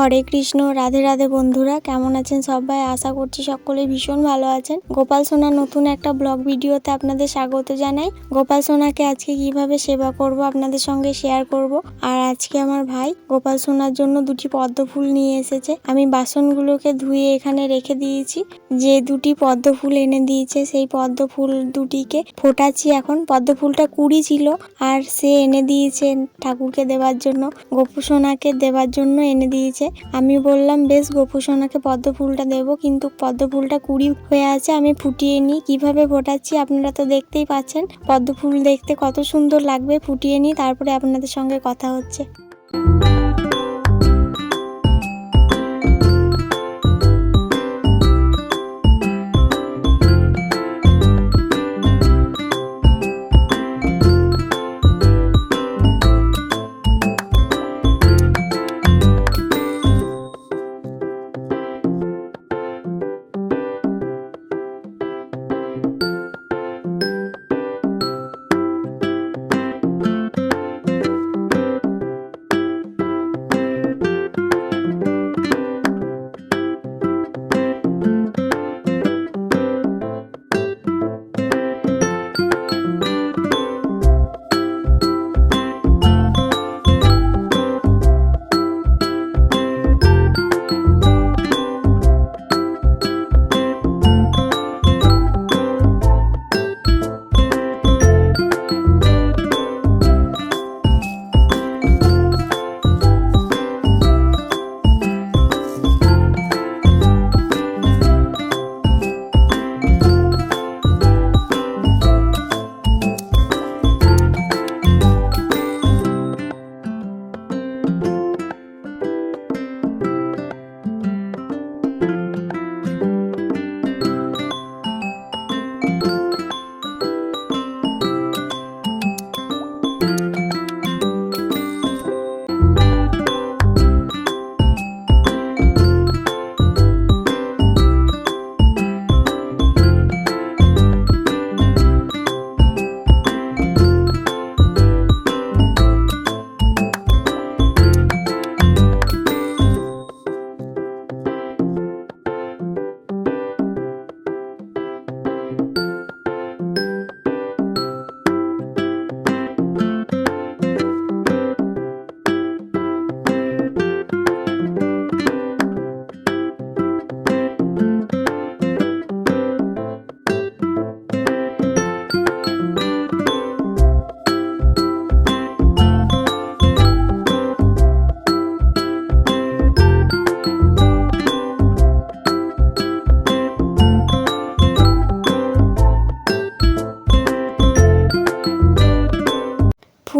হরে কৃষ্ণ, রাধে রাধে বন্ধুরা, কেমন আছেন সবাই? আশা করছি সকলে ভীষণ ভালো আছেন। গোপাল সোনা নতুন একটা ব্লগ ভিডিওতে আপনাদের স্বাগত জানাই। গোপাল সোনাকে আজকে কীভাবে সেবা করব আপনাদের সঙ্গে শেয়ার করব। আর আজকে আমার ভাই গোপাল সোনার জন্য দুটি পদ্ম ফুল নিয়ে এসেছে। আমি বাসনগুলোকে ধুয়ে এখানে রেখে দিয়েছি। যে দুটি পদ্ম ফুল এনে দিয়েছে, সেই পদ্ম ফুল দুটিকে ফোটাচ্ছি এখন। পদ্ম ফুলটা কুড়ি ছিল আর সে এনে দিয়েছে ঠাকুরকে দেওয়ার জন্য। গোপু সোনাকে দেওয়ার জন্য এনে দিয়েছে। আমি বললাম, বেশ, গোপু সোনাকে পদ্ম ফুলটা দেবো, কিন্তু পদ্ম ফুলটা কুড়ি হয়ে আছে, আমি ফুটিয়ে নিই। কীভাবে ফোটাচ্ছি আপনারা তো দেখতেই পাচ্ছেন। পদ্ম ফুল দেখতে কত সুন্দর লাগবে, ফুটিয়ে নিই, তারপরে আপনাদের সঙ্গে কথা হচ্ছে।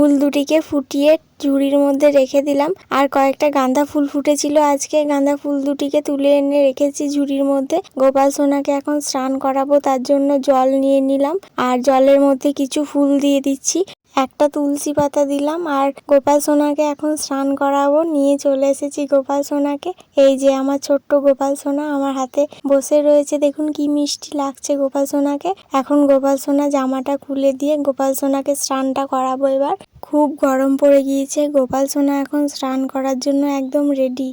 ফুল দুটিকে ফুটিয়ে ঝুড়ির মধ্যে রেখে দিলাম। আর কয়েকটা গাঁদা ফুল ফুটেছিল আজকে। গাঁদা ফুল দুটিকে তুলে এনে রেখেছি ঝুড়ির মধ্যে। গোপাল সোনাকে এখন স্নান করাবো, তার জন্য জল নিয়ে নিলাম। আর জলের মধ্যে কিছু ফুল দিয়ে দিচ্ছি। একটা তুলসী পাতা দিলাম আর গোপাল সোনাকে এখন স্নান করাবো। নিয়ে চলে এসেছি গোপাল সোনাকে। এই যে আমার ছোট্ট গোপাল সোনা আমার হাতে বসে রয়েছে। দেখুন কি মিষ্টি লাগছে গোপাল সোনাকে। এখন গোপাল সোনা জামাটা খুলে দিয়ে গোপাল সোনাকে স্নানটা করাবো এবার। খুব গরম পড়ে গিয়েছে। গোপাল সোনা এখন স্নান করার জন্য একদম রেডি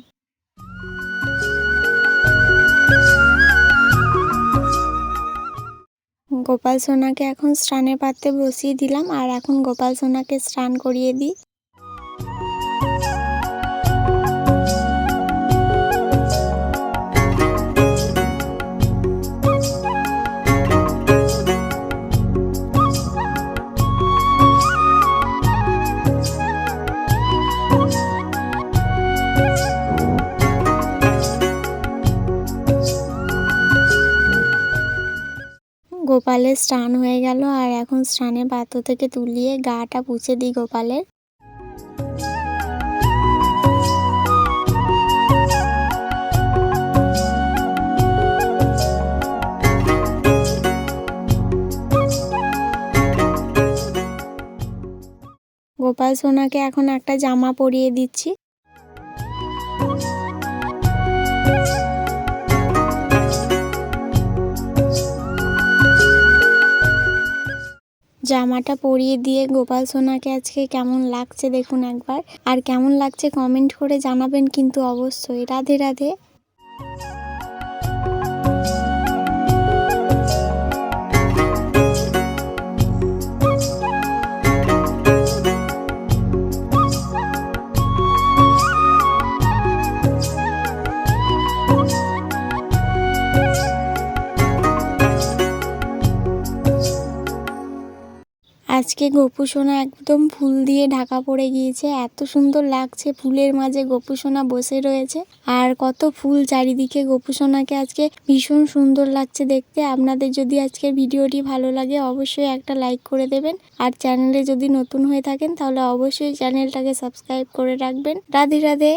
গোপাল সোনাকে এখন স্নানের পাত্রে বসিয়ে দিলাম আর এখন গোপাল সোনাকে স্নান করিয়ে দিই। গোপালের স্নান হয়ে গেল আর এখন স্নানের পাত্র থেকে তুলিয়ে গাটা পুছে দিই গোপালের। গোপাল সোনাকে এখন একটা জামা পরিয়ে দিচ্ছি। জামাটা পরিয়ে দিয়ে গোপাল সোনাকে আজকে কেমন লাগছে দেখুন একবার। আর কেমন লাগছে কমেন্ট করে জানাবেন কিন্তু অবশ্যই। রাধে রাধে। আজকে গোপু সোনা একদম ফুল দিয়ে ঢাকা পড়ে গিয়েছে। এত সুন্দর লাগছে ফুলের মাঝে গোপু সোনা বসে রয়েছে। আর কত ফুল চারিদিকে গোপু সোনাকে আজকে ভীষণ সুন্দর লাগছে দেখতে। আপনাদের যদি আজকের ভিডিওটি ভালো লাগে অবশ্যই একটা লাইক করে দেবেন। আর চ্যানেলে যদি নতুন হয়ে থাকেন তাহলে অবশ্যই চ্যানেলটাকে সাবস্ক্রাইব করে রাখবেন। রাধে রাধে।